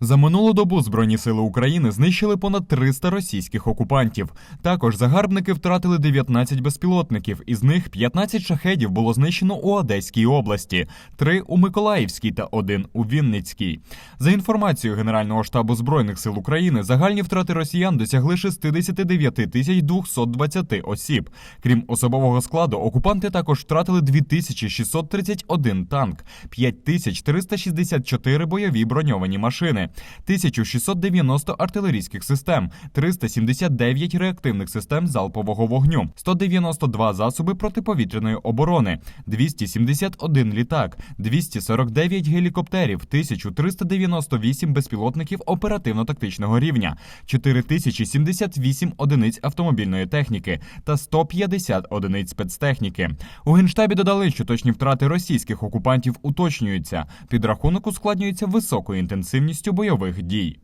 За минулу добу Збройні сили України знищили понад 300 російських окупантів. Також загарбники втратили 19 безпілотників, із них 15 шахедів було знищено у Одеській області, 3 у Миколаївській та 1 у Вінницькій. За інформацією Генерального штабу Збройних сил України, загальні втрати росіян досягли 69 тисяч 220 осіб. Крім особового складу, окупанти також втратили 2631 танк, 5364 бойові броньовані машини. 1690 артилерійських систем, 379 реактивних систем залпового вогню, 192 засоби протиповітряної оборони, 271 літак, 249 гелікоптерів, 1398 безпілотників оперативно-тактичного рівня, 4078 одиниць автомобільної техніки та 150 одиниць спецтехніки. У генштабі додали, що точні втрати російських окупантів уточнюються. Підрахунок ускладнюється високою інтенсивністю бойових дій.